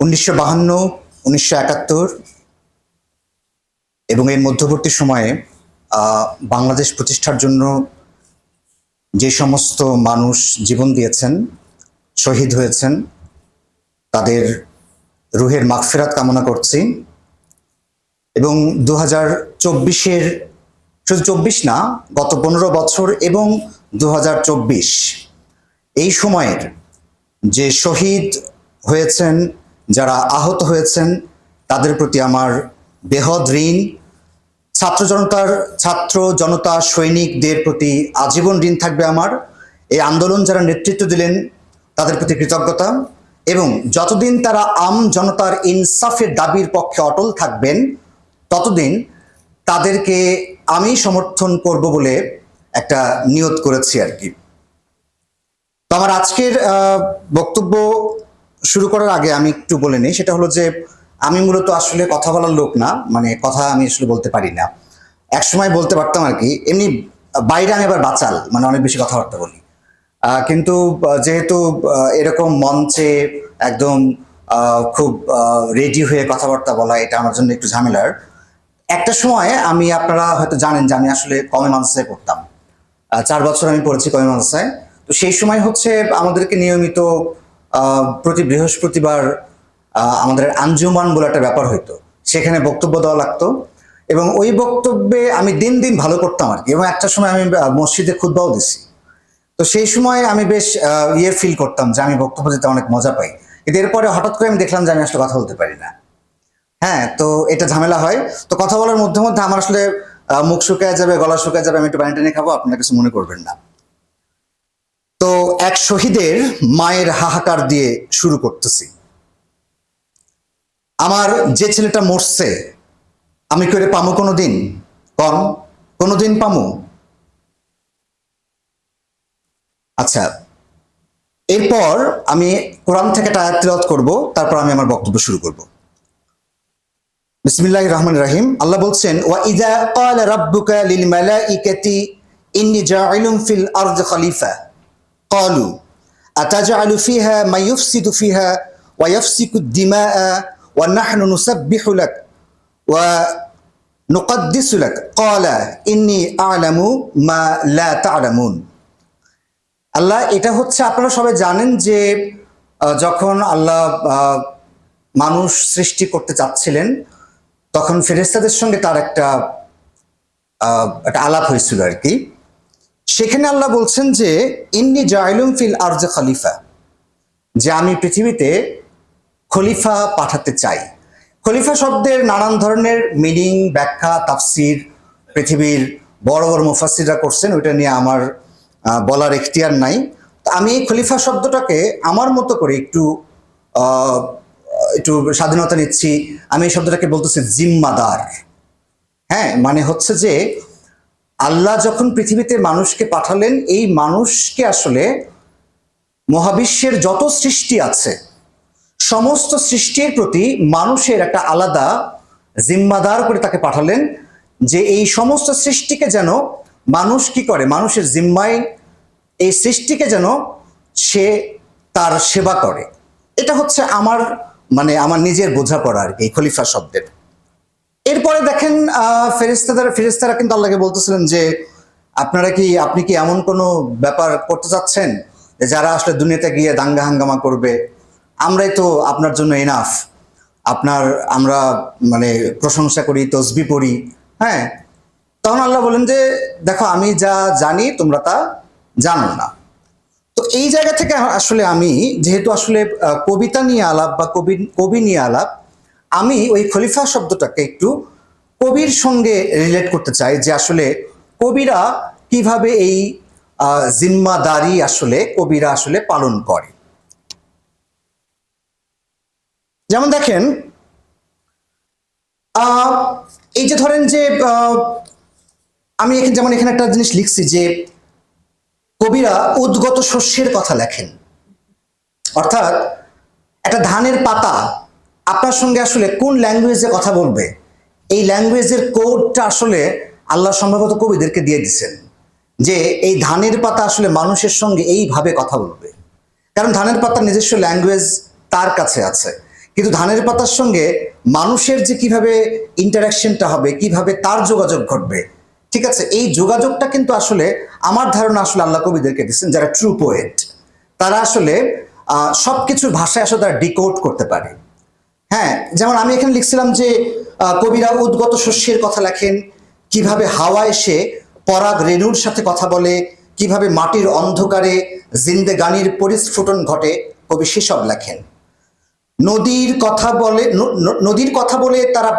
উনিশশো বাহান্ন, উনিশশো একাত্তর এবং এর মধ্যবর্তী সময়ে বাংলাদেশ প্রতিষ্ঠার জন্য যে সমস্ত মানুষ জীবন দিয়েছেন, শহীদ হয়েছেন, তাদের রুহের মাগফেরাত কামনা করছি এবং দু হাজার চব্বিশের, শুধু চব্বিশ না, গত পনেরো বছর এবং দু হাজার চব্বিশ, এই সময়ের যে শহীদ হয়েছেন যারা আহত হয়েছেন, তাদের প্রতি আমার বেহদ ঋণ। ছাত্র জনতার, ছাত্র জনতা সৈনিকদের প্রতি আজীবন ঋণ থাকবে আমার। এই আন্দোলন যারা নেতৃত্ব দিলেন, তাদের প্রতি কৃতজ্ঞতা এবং যতদিন তারা আম জনতার ইনসাফের দাবির পক্ষে অটল থাকবেন, ততদিন তাদেরকে আমি সমর্থন করব বলে একটা নিয়ত করেছি আর কি। তো আমার আজকের বক্তব্য শুরু করার আগে আমি একটু বলে নিই। সেটা হলো যে, আমি মূলত আসলে কথা বলার লোক না মানে কথা আমি আসলে বলতে পারি না। এক সময় বলতে পারতাম আর কি, এমনি বাইরে আমি আবার বাঁচাল মানে অনেক বেশি কথাবার্তা বলি। কিন্তু যেহেতু এরকম মঞ্চে একদম খুব রেডি হয়ে কথাবার্তা বলা, এটা আমার জন্য একটু ঝামেলার। একটা সময় আমি, আপনারা হয়তো জানেন যে আমি আসলে কমে মানসায় পড়তাম চার বছর আমি পড়েছি কমে মানসায় তো সেই সময় হচ্ছে আমাদেরকে নিয়মিত প্রতি বৃহস্পতিবার আমাদের আঞ্জুমান বলে একটা ব্যাপার হইতো। সেখানে বক্তব্য দেওয়া লাগতো। এবং ওই বক্তব্যে আমি দিন দিন ভালো করতাম আর কি। এবং একটা সময় আমি মসজিদে খুদ্বাও দিছি। তো সেই সময় আমি বেশ ইয়ে ফিল করতাম যে আমি বক্তব্য দিতে অনেক মজা পাই। কিন্তু এরপরে হঠাৎ করে আমি দেখলাম যে আমি আসলে কথা বলতে পারি না। হ্যাঁ তো এটা ঝামেলা হয়। তো কথা বলার মধ্যে মধ্যে আমার আসলে মুখ শুকায় যাবে, গলা শুকায় যাবে, আমি একটু পানি টানি খাব, আপনারা কিছু মনে করবেন না। তো এক শহীদের মায়ের হাহাকার দিয়ে শুরু করতেছি। আমার যে ছেলেটা মরছে, আমি করে পামু কোনো দিন কন কোনো দিন পামু? আচ্ছা এরপর আমি কোরআন থেকে একটা আয়াত করব, তারপর আমি আমার বক্তব্য শুরু করব। বিসমিল্লাহ রহমান রাহিম। আল্লাহ বলছেন, ওয়া ইদা ক্বালা রাব্বুকা লিল মালাইকাতি ইন্নী জাইলুম ফিল আরদি খলিফা। ক্বালু আতাজআলু ফিহা মা ইউফসিদু ফিহা ওয়া ইয়াফসিকু الدماء ونحن نسبح لك ونقدس لك قال إني أعلم ما لا تعلمون আল্লাহ এটা হচ্ছে আপনারা সবাই জানেন যে আহ, যখন আল্লাহ আহ, মানুষ সৃষ্টি করতে চাচ্ছিলেন তখন ফেরেস্তাদের সঙ্গে তার একটা আহ, একটা আলাপ হয়েছিল আর কি সেখানে আল্লাহ বলছেন যে, ইন্নি জাইলুম ফিল আরজে খলিফা। যে আমি পৃথিবীতে খলিফা পাঠাতে চাই। খলিফা শব্দের নানান ধরনের মিনিং, ব্যাখ্যা, তাফসির পৃথিবীর বড় বড় মুফাসিররা করছেন, ওইটা নিয়ে আমার বলার এখতিয়ার নাই। আমি এই খলিফা শব্দটাকে আমার মতো করে একটু একটু স্বাধীনতা নিচ্ছি। আমি এই শব্দটাকে বলতেছি জিম্মাদার। হ্যাঁ মানে হচ্ছে যে আল্লাহ যখন পৃথিবীতে মানুষকে পাঠালেন, এই মানুষকে আসলে মহাবিশ্বের যত সৃষ্টি আছে, সমস্ত সৃষ্টির প্রতি মানুষের একটা আলাদা জিম্মাদার করে তাকে পাঠালেন যে এই সমস্ত সৃষ্টিকে যেন মানুষ কি করে? মানুষের জিম্মায় এই সৃষ্টিকে যেন সে তার সেবা করে। এটা হচ্ছে আমার মানে আমার নিজের বোঝাপড়া আর কি খলিফা শব্দের। এরপরে দেখেন আহ, ফেরেস্তারা কিন্তু আল্লাহকে বলতেছিলেন যে আপনারা কি আপনি কি এমন কোনো ব্যাপার করতে চাচ্ছেন যারা আসলে দুনিয়াতে গিয়ে দাঙ্গা হাঙ্গামা করবে? আমরাই তো আপনার জন্য এনাফ আপনার আমরা মানে প্রশংসা করি তসবি পড়ি হ্যাঁ? তখন আল্লাহ বলেন যে দেখো আমি যা জানি তোমরা তা জানো না। তো এই জায়গা থেকে আসলে আমি যেহেতু আসলে কবিতা নিয়ে আলাপ বা কবি কবি নিয়ে আলাপ আমি ওই খলিফা শব্দটাকে একটু কবির সঙ্গে রিলেট করতে চাই যে আসলে কবিরা কীভাবে এই জিম্মাদারি আসলে কবিরা আসলে পালন করে। যেমন দেখেন এই যে ধরেন যে আমি এখানে যেমন এখানে একটা জিনিস লিখছি যে কবিরা উদ্গত শস্যের কথা লেখেন। অর্থাৎ একটা ধানের পাতা আপনার সঙ্গে আসলে কোন ল্যাঙ্গুয়েজে কথা বলবে? এই ল্যাঙ্গুয়েজের কোডটা আসলে আল্লাহ সম্ভবত কবিদেরকে দিয়ে দিচ্ছেন যে এই ধানের পাতা আসলে মানুষের সঙ্গে এইভাবে কথা বলবে। কারণ ধানের পাতার নিজস্ব ল্যাঙ্গুয়েজ তার কাছে আছে। কিন্তু ধানের পাতার সঙ্গে মানুষের যে কীভাবে ইন্টারাকশনটা হবে, কীভাবে তার যোগাযোগ ঘটবে, ঠিক আছে? এই যোগাযোগটা কিন্তু আসলে আমার ধারণা আসলে আল্লাহ কবিদেরকে দিচ্ছেন যারা ট্রু পোয়েট তারা আসলে সব কিছুর ভাষায় আসলে তারা ডিকোড করতে পারে। হ্যাঁ যেমন আমি এখানে লিখছিলাম যে কবিরা উদ্গত শস্যের কথা লেখেন, কীভাবে হাওয়া এসে পরাগ রেণুর সাথে কথা বলে, কীভাবে মাটির অন্ধকারে জিন্দে গানির পরিস্ফুটন ঘটে, কবি সেসব লেখেন। নদীর কথা বলে নদীর কথা বলে তারা,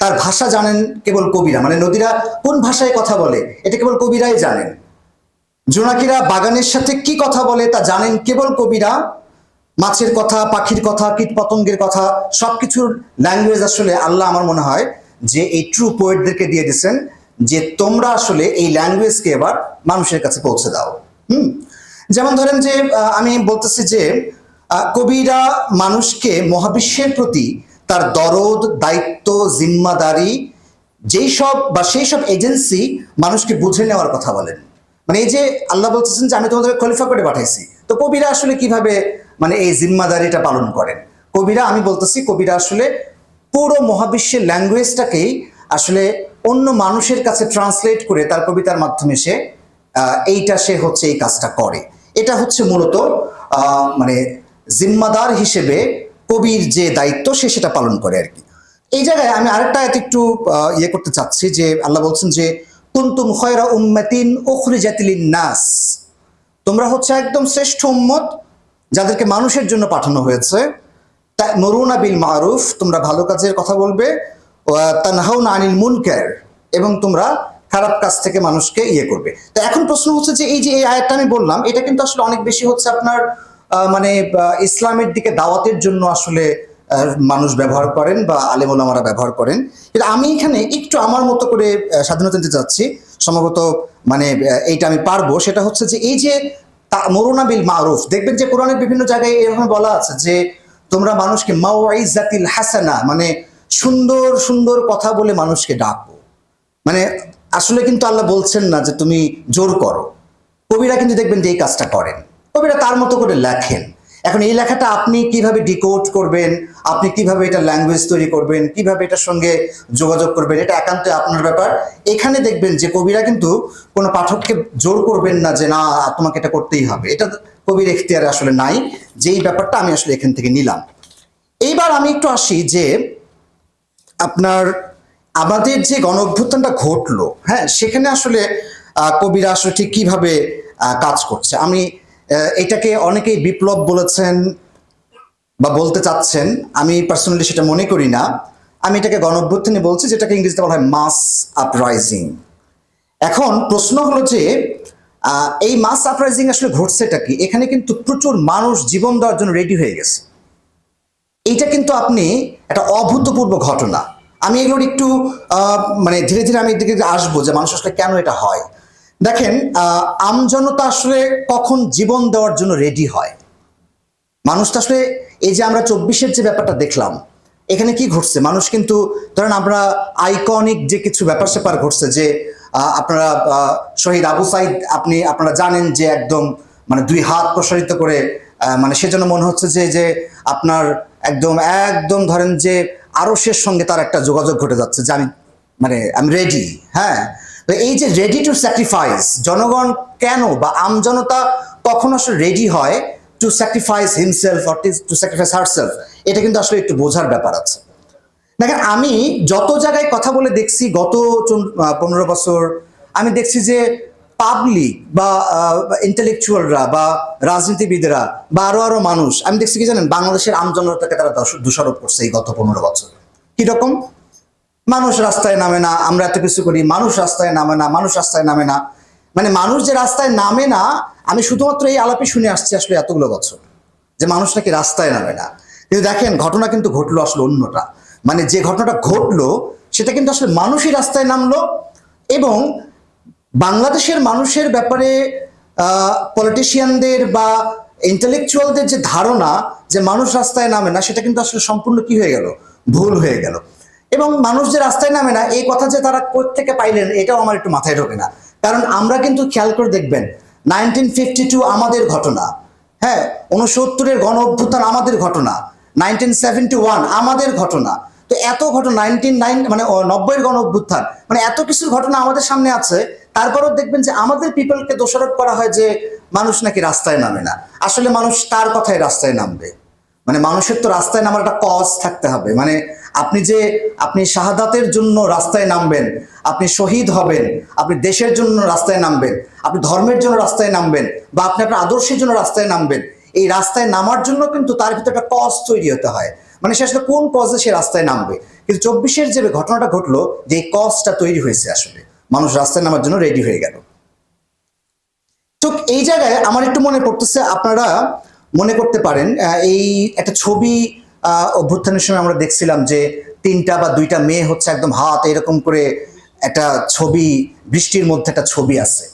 তার ভাষা জানেন কেবল কবিরা মানে নদীরা কোন ভাষায় কথা বলে, এটা কেবল কবিরাই জানেন। জোনাকিরা বাগানের সাথে কি কথা বলে তা জানেন কেবল কবিরা মাছের কথা, পাখির কথা কীট পতঙ্গের কথা সব কিছুর ল্যাঙ্গুয়েজ আসলে আল্লাহ আমার মনে হয় যে এই ট্রু পোয়েটদেরকে দিয়ে দিচ্ছেন যে তোমরা আসলে এই ল্যাঙ্গুয়েজকে এবার মানুষের কাছে পৌঁছে দাও। হুম? যেমন ধরেন যে আমি বলতেছি যে কবিরা মানুষকে মহাবিশ্বের প্রতি তার দরদ, দায়িত্ব, জিম্মাদারি, যেই সব বা সেই সব এজেন্সি মানুষকে বুঝে নেওয়ার কথা বলেন। মানে এই যে আল্লাহ বলতেছেন যে, আমি তোমাদের খলিফা করে পাঠাইছি। তো কবিরা আসলে কীভাবে মানে এই জিম্মাদারিটা পালন করেন। কবিরা, আমি বলতেছি কবিরা আসলে পুরো মহাবিশ্বের ল্যাঙ্গুয়েজটাকেই আসলে অন্য মানুষের কাছে ট্রান্সলেট করে তার কবিতার মাধ্যমে সে এইটা সে হচ্ছে এই কাজটা করে। এটা হচ্ছে মূলত মানে জিম্মাদার হিসেবে কবির যে দায়িত্ব সে সেটা পালন করে আর কি। এই জায়গায় আমি আরেকটা আয়াত একটু ইয়ে করতে চাচ্ছি যে আল্লাহ বলছেন যে, কুন্তুম খয়রা উম্মাতিন উখরিজাতিল নাস। তোমরা হচ্ছে একদম শ্রেষ্ঠ উম্মত যাদেরকে মানুষের জন্য পাঠানো হয়েছে, তা বিল মারুফ, তোমরা ভালো কাজের কথা বলবে আনিল মুনকার, এবং তোমরা খারাপ কাজ থেকে মানুষকে ইয়ে করবে। তো এখন প্রশ্ন হচ্ছে যে এই যে এই আয়াতটা আমি বললাম, এটা কিন্তু আসলে অনেক বেশি হচ্ছে আপনার মানে ইসলামের দিকে দাওয়াতের জন্য আসলে মানুষ ব্যবহার করেন বা আলেমোলামারা ব্যবহার করেন। কিন্তু আমি এখানে একটু আমার মতো করে স্বাধীনতা দিতে যাচ্ছি সম্ভবত মানে এইটা আমি পারব। সেটা হচ্ছে যে এই যে তা- মরুনা বিল মারুফ। দেখবেন যে কোরআনের বিভিন্ন জায়গায় এরকম বলা আছে যে, তোমরা মানুষকে মাওয়াইজাতিল হাসানা মানে সুন্দর সুন্দর কথা বলে মানুষকে ডাকো। মানে আসলে কিন্তু আল্লাহ বলছেন না যে তুমি জোর করো। কবিরা কিন্তু দেখবেন যে এই কাজটা করেন। কবিরা তার মতো করে লেখেন। এখন এই লেখাটা আপনি কীভাবে ডিকোড করবেন? আপনি কীভাবে এটা ল্যাঙ্গুয়েজ তৈরি করবেন? কীভাবে এটার সঙ্গে যোগাযোগ করবেন? এটা একান্ত আপনার ব্যাপার। এখানে দেখবেন যে কবিরা কিন্তু কোনো পাঠককে জোর করবেন না যে, না, তোমাকে এটা করতেই হবে। এটা কবির এখতিয়ারে আসলে নাই। যেই ব্যাপারটা আমি আসলে এখান থেকে নিলাম। এইবার আমি একটু আসি যে, আপনার আমাদের যে গণ অভ্যুত্থানটা ঘটলো হ্যাঁ সেখানে আসলে কবিরা আসলে ঠিক কীভাবে কাজ করছে? আমি এটাকে অনেকেই বিপ্লব বলেছেন বা বলতে চাচ্ছেন। আমি পার্সোনালি সেটা মনে করি না। আমি এটাকে গণ অভ্যুত্থানে বলছি, যেটাকে ইংরেজিতে বলা হয় মাস আপরাইজিং এখন প্রশ্ন হলো যে এই মাস আপরাইজিং আসলে ঘটছেটা কি? এখানে কিন্তু প্রচুর মানুষ জীবন দেওয়ার জন্য রেডি হয়ে গেছে। এইটা কিন্তু আপনি একটা অভূতপূর্ব ঘটনা। আমি এগুলোর একটু মানে ধীরে ধীরে আমি এদিকে আসব যে মানুষ আসলে কেন এটা হয়। দেখেন আমজনতা আসলে কখন জীবন দেওয়ার জন্য রেডি হয়। মানুষ তো আসলে এই যে আমরা চব্বিশের যে ব্যাপারটা দেখলাম, এখানে কি ঘটছে? মানুষ কিন্তু, ধরেন আমরা আইকনিক যে কিছু ব্যাপার স্যাপার ঘটছে যে আপনারা শহীদ আবু সাইদ, আপনি, আপনারা জানেন যে একদম মানে দুই হাত প্রসারিত করে মানে সেজন্য মনে হচ্ছে যে যে আপনার একদম একদম ধরেন যে আরসের সঙ্গে তার একটা যোগাযোগ ঘটে যাচ্ছে যে আমি মানে আমি রেডি হ্যাঁ? তো এই যে রেডি টু স্যাক্রিফাইস জনগণ কেন বা আমজনতা কখন আসলে রেডি হয় to sacrifice himself or to sacrifice herself এটা কিন্তু আসলে একটু বোঝার ব্যাপার আছে। দেখেন, আমি যত জায়গায় কথা বলে দেখছি গত পনেরো বছর, আমি দেখছি যে পাবলিক বা ইন্টেলেকচুয়ালরা বা রাজনীতিবিদরা বা আরও আরও মানুষ, আমি দেখছি কি জানেন, বাংলাদেশের আমজনতাকে তারা দোষ- দোষারোপ করছে এই গত পনেরো বছর। কীরকম? মানুষ রাস্তায় নামে না, আমরা এত কিছু করি, মানুষ রাস্তায় নামে না, মানুষ রাস্তায় নামে না। মানে মানুষ যে রাস্তায় নামে না, আমি শুধুমাত্র এই আলাপে শুনে আসছি আসলে এতগুলো বছর, যে মানুষ নাকি রাস্তায় নামে না। কিন্তু দেখেন, ঘটনা কিন্তু ঘটলো আসলে অন্যটা। মানে যে ঘটনাটা ঘটলো, সেটা কিন্তু আসলে মানুষই রাস্তায় নামলো এবং বাংলাদেশের মানুষের ব্যাপারে পলিটিশিয়ানদের বা ইন্টেলেকচুয়ালদের যে ধারণা যে মানুষ রাস্তায় নামে না, সেটা কিন্তু আসলে সম্পূর্ণ কি হয়ে গেল? ভুল হয়ে গেল। এবং মানুষ যে রাস্তায় নামে না এই কথা যে তারা থেকে পাইলেন এটাও আমার একটু মাথায় ঢোকে না। কারণ আমরা কিন্তু খেয়াল করে দেখবেন নাইনটিন ফিফটি টু আমাদের ঘটনা হ্যাঁ উনসত্তরের গণ অভ্যুত্থান আমাদের ঘটনা নাইনটিন সেভেন্টি ওয়ান আমাদের ঘটনা। তো এত ঘটনা নাইনটিন নাইন মানে ও, নব্বইয়ের গণ অভ্যুত্থান মানে এত কিছুর ঘটনা আমাদের সামনে আছে তারপরেও দেখবেন যে আমাদের পিপলকে দোষারোপ করা হয় যে মানুষ নাকি রাস্তায় নামে না। আসলে মানুষ তার কথায় রাস্তায় নামবে। মানে মানুষের তো রাস্তায় নামার একটা কজ থাকতে হবে। মানে আপনি যে, আপনি শাহাদাতের জন্য রাস্তায় নামবেন, আপনি শহীদ হবেন, আপনি দেশের জন্য রাস্তায় নামবেন, আপনি ধর্মের জন্য রাস্তায় নামবেন বা আপনি আপনার আদর্শের জন্য রাস্তায় নামবেন, এই রাস্তায় নামার জন্য কিন্তু তার ভিতরে একটা কজ তৈরি হতে হয়। মানে সে আসলে কোন কজে সে রাস্তায় নামবে? কিন্তু চব্বিশের যে ঘটনাটা ঘটলো, যে এই কজটা তৈরি হয়েছে আসলে, মানুষ রাস্তায় নামার জন্য রেডি হয়ে গেল। তো এই জায়গায় আমার একটু মনে পড়তেছে, আপনারা মনে করতে পারেন এই একটা ছবি অভ্যুত্থানের সময় আমরা দেখছিলাম যে তিনটা বা দুইটা মেয়ে হচ্ছে একদম হাত এরকম করে একটা ছবি, বৃষ্টির মধ্যে একটা ছবি আছে।